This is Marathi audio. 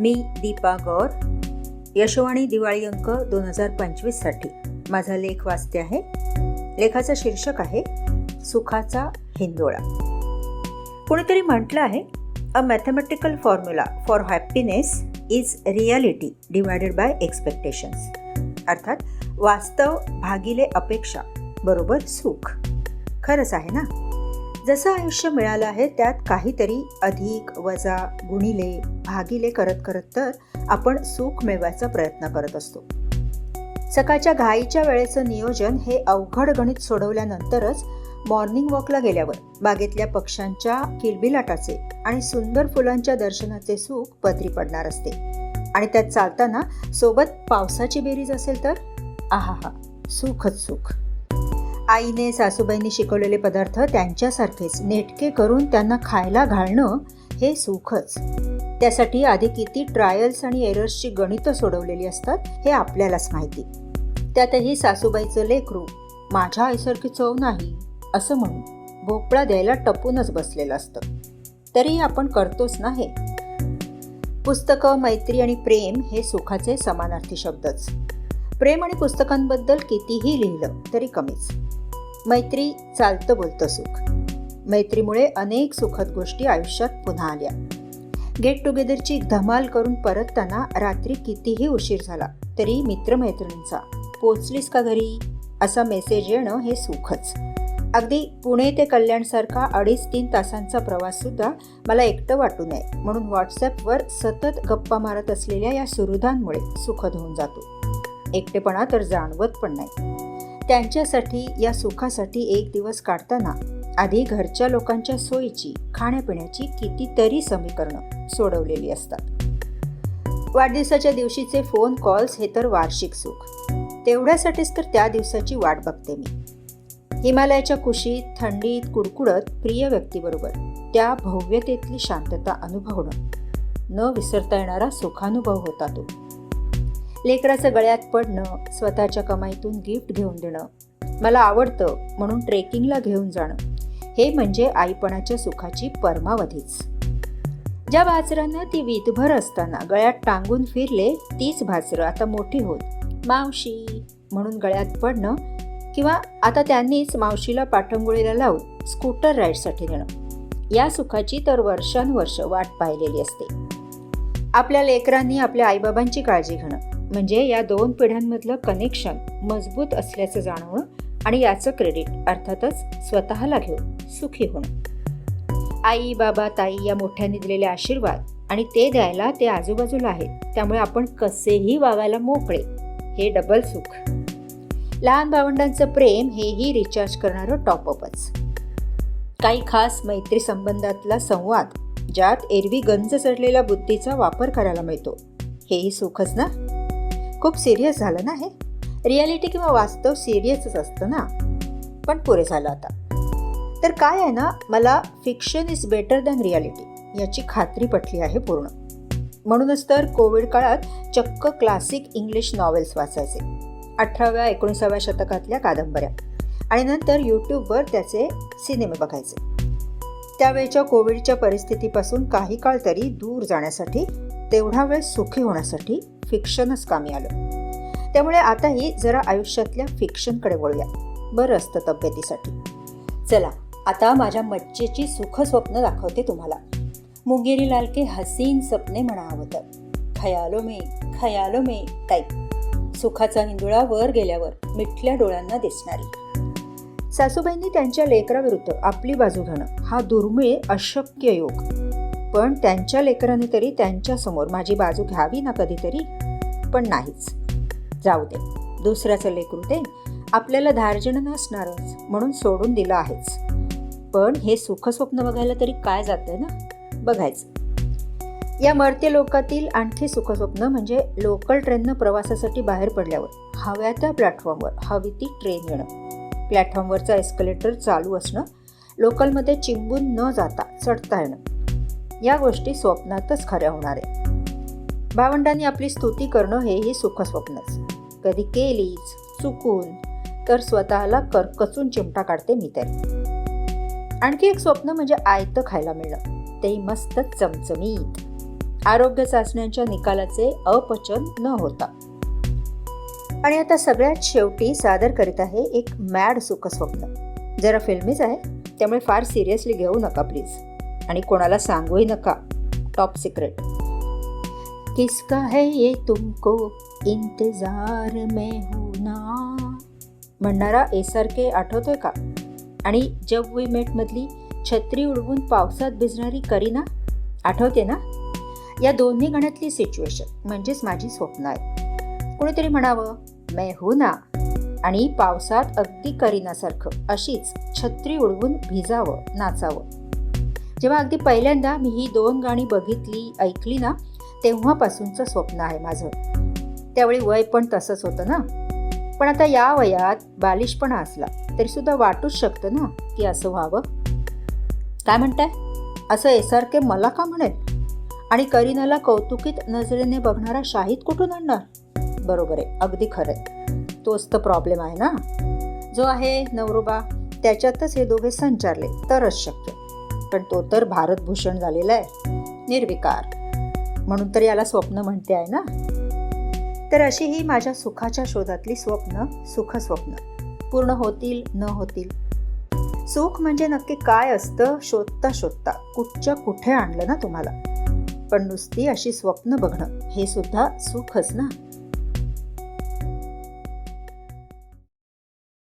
मी दीपा गौर यशोवाणी दिवाळी अंक दोन हजार पंचवीससाठी माझा लेख वाचते आहे. लेखाचं शीर्षक आहे सुखाचा हिंदोळा. कोणीतरी म्हटलं आहे a mathematical formula for happiness is reality divided by expectations अर्थात वास्तव भागिले अपेक्षा बरोबर सुख. खरंच आहे ना? जसं आयुष्य मिळालं आहे त्यात काहीतरी अधिक वजा गुणिले भागिले करत करत तर आपण सुख मिळवायचा प्रयत्न करत असतो. सकाळच्या घाईच्या वेळेचं नियोजन हे अवघड गणित सोडवल्यानंतरच मॉर्निंग वॉकला गेल्यावर बागेतल्या पक्ष्यांच्या किलबिलाटाचे आणि सुंदर फुलांच्या दर्शनाचे सुख पदरी पडणार असते. आणि त्यात चालताना सोबत पावसाची बेरीज असेल तर आहा हा सुखच सुख. आईने सासूबाईंनी शिकवलेले पदार्थ त्यांच्यासारखेच नेटके करून त्यांना खायला घालणं हे सुखच. त्यासाठी आधी किती ट्रायल्स आणि एरर्सची गणितं सोडवलेली असतात हे आपल्यालाच माहिती. त्यातही सासूबाईचं लेकरू माझ्या आईसारखी चव नाही असं म्हणून भोपळा द्यायला टपूनच बसलेलं असतं. तरी आपण करतोच ना हे. पुस्तकं मैत्री आणि प्रेम हे सुखाचे समानार्थी शब्दच. प्रेम आणि पुस्तकांबद्दल कितीही लिहिलं तरी कमीच. मैत्री चालतं बोलतं सुख. मैत्रीमुळे अनेक सुखद गोष्टी आयुष्यात पुन्हा आल्या. गेट टुगेदरची धमाल करून परतताना रात्री कितीही उशीर झाला तरी मित्रमैत्रिणींचा पोचलीस का घरी? असा मेसेज येणं हे सुखच. अगदी पुणे ते कल्याणसारखा अडीच तीन तासांचा प्रवाससुद्धा मला एकटं वाटू नये म्हणून व्हॉट्सॲपवर सतत गप्पा मारत असलेल्या या सुरुधांमुळे सुखद होऊन जातो. एकटेपणा तर जाणवत पण नाही. त्यांच्यासाठी या सुखासाठी एक दिवस काढताना आधी घरच्या लोकांच्या सोयीची खाण्यापिण्याची कितीतरी समीकरणं सोडवलेली असतात. वाढदिवसाच्या दिवशीचे फोन कॉल्स हे तर वार्षिक सुख. तेवढ्यासाठीच तर त्या दिवसाची वाट बघते मी. हिमालयाच्या कुशीत थंडीत कुडकुडत प्रिय व्यक्तीबरोबर त्या भव्यतेतली शांतता अनुभवणं. न विसरता येणारा सुखानुभव होता तो. लेकराचं गळ्यात पडणं स्वतःच्या कमाईतून गिफ्ट घेऊन देणं मला आवडतं म्हणून ट्रेकिंगला घेऊन जाणं हे म्हणजे आईपणाच्या सुखाची परमावधीच. ज्या भाचरांना ती वीतभर असताना गळ्यात टांगून फिरले तीच भाजरं आता मोठी होत. मावशी म्हणून गळ्यात पडणं किंवा आता त्यांनीच मावशीला पाठंगुळीला लावून स्कूटर राईडसाठी नेणं. या सुखाची तर वर्षानुवर्ष वाट पाहिलेली असते. आपल्या लेकरांनी आपल्या आईबाबांची काळजी घेणं. म्हणजे या दोन पिढ्यांमधलं कनेक्शन मजबूत असल्याचं जाणवणं आणि याचं क्रेडिट अर्थातच स्वतःला घेऊन सुखी होणं. आई बाबा ताई या मोठ्यांनी दिलेले आशीर्वाद आणि ते द्यायला ते आजूबाजूला आहेत त्यामुळे आपण कसेही वागायला मोकळे. हे डबल सुख. लहान भावंडांचं प्रेम हेही रिचार्ज करणारं टॉपअपच काही खास मैत्री संबंधातला संवाद ज्यात एरवी गंज चढलेल्या बुद्धीचा वापर करायला मिळतो. हेही सुखच ना? खूप सिरियस झालं ना हे? रियालिटी किंवा वास्तव सिरियसच असतं ना? पण पुरे झालं आता. तर काय आहे ना मला fiction is better than reality याची खात्री पटली आहे पूर्ण. म्हणूनच तर कोविड काळात चक्क क्लासिक इंग्लिश नॉवेल्स वाचायचे. अठराव्या एकोणीसाव्या शतकातल्या कादंबऱ्या. आणि नंतर यूट्यूबवर त्याचे सिनेमे बघायचे. त्यावेळच्या कोविडच्या परिस्थितीपासून काही काळ तरी दूर जाण्यासाठी तेवढा वेळ सुखी होण्यासाठी फिक्शनच कामी आलं. त्यामुळे आताही जरा आयुष्यातल्या फिक्शनकडे वळूया. बरं असतं तब्येतीसाठी. चला आता माझ्या मज्जेची सुख स्वप्न दाखवते तुम्हाला. मुंगेरी लाल के हसीन सपने म्हणावं तर. खयालो मे खयालो मे टाईप सुखाचा हिंदुळा वर गेल्यावर मिठल्या डोळ्यांना दिसणारी. सासूबाईंनी त्यांच्या लेकराविरुद्ध आपली बाजू घेणं हा दुर्मिळ अशक्य योग. पण त्यांच्या लेकराने तरी त्यांच्यासमोर माझी बाजू घ्यावी ना कधीतरी? पण नाहीच. जाऊ दे. दुसऱ्याचं लेकरू ते आपल्याला धार्जन नसणारच म्हणून सोडून दिलं आहेच. पण हे सुखस्वप्न बघायला तरी काय जातंय ना? बघायचं. या मरते लोकातील आणखी सुखस्वप्न म्हणजे लोकल ट्रेननं प्रवासासाठी बाहेर पडल्यावर हव्या त्या प्लॅटफॉर्मवर हवी ती ट्रेन येणं. प्लॅटफॉर्मवरचा एस्कलेटर चालू असणं लोकलमध्ये चिंबून न जाता चढता येणं. या गोष्टी स्वप्नातच खऱ्या होणार आहे भावंडांनी आपली स्तुती करणं हेही सुखस्वप्नच कधी केलीच चुकून तर स्वतःला करकचून चिमटा काढते मी तरी. आणखी एक स्वप्न म्हणजे आयतं खायला मिळणं. तेही मस्त चमचमीत. आरोग्य चाचण्यांच्या निकालाचे अपचन न होता. आणि आता सगळ्यात शेवटी सादर करीत आहे एक मॅड सुखस्वप्न जरा फिल्मीच आहे त्यामुळे फार सिरियसली घेऊ नका प्लीज. आणि कोणाला सांगूही नका. टॉप सिक्रेट किसका है ये तुमको इंतजार में ना? म्हणणारा एसारखे आठवतोय का? आणि जब वी मेट मधली छत्री उडवून पावसात भिजणारी करीना? आठवते ना? या दोन्ही गाण्यातली सिच्युएशन म्हणजेच माझी स्वप्न आहे. कोणीतरी म्हणावं मै हू ना? आणि पावसात अगदी करीनासारखं अशीच छत्री उडवून भिजावं नाचावं. जेव्हा अगदी पहिल्यांदा मी ही दोन गाणी बघितली ऐकली ना तेव्हापासूनचं स्वप्न आहे माझं. त्यावेळी वय पण तसंच होतं ना. पण आता या वयात बालिशपणा असला तरी सुद्धा वाटूच शकतं ना की असं व्हावं? काय म्हणताय? असं एसारखे मला का म्हणेल? आणि करीनाला कौतुकीत नजरेने बघणारा शाहीद कुठून आणणार? बरोबर आहे अगदी खरं आहे. तोच तर प्रॉब्लेम आहे ना. जो आहे नवरोबा त्याच्यातच हे दोघे संचारले तरच शक्य. पण तो तर भारतभूषण झालेला आहे. निर्विकार. म्हणून तर याला स्वप्न म्हणते आहे ना? तर अशी ही माझ्या सुखाच्या शोधातली स्वप्न सुख स्वप्न. पूर्ण होतील न होतील. सुख म्हणजे नक्की काय असतं? शोधता शोधता. कुठच्या कुठे आणलं ना तुम्हाला? पण नुसती अशी स्वप्न बघणं हे सुद्धा सुखच ना?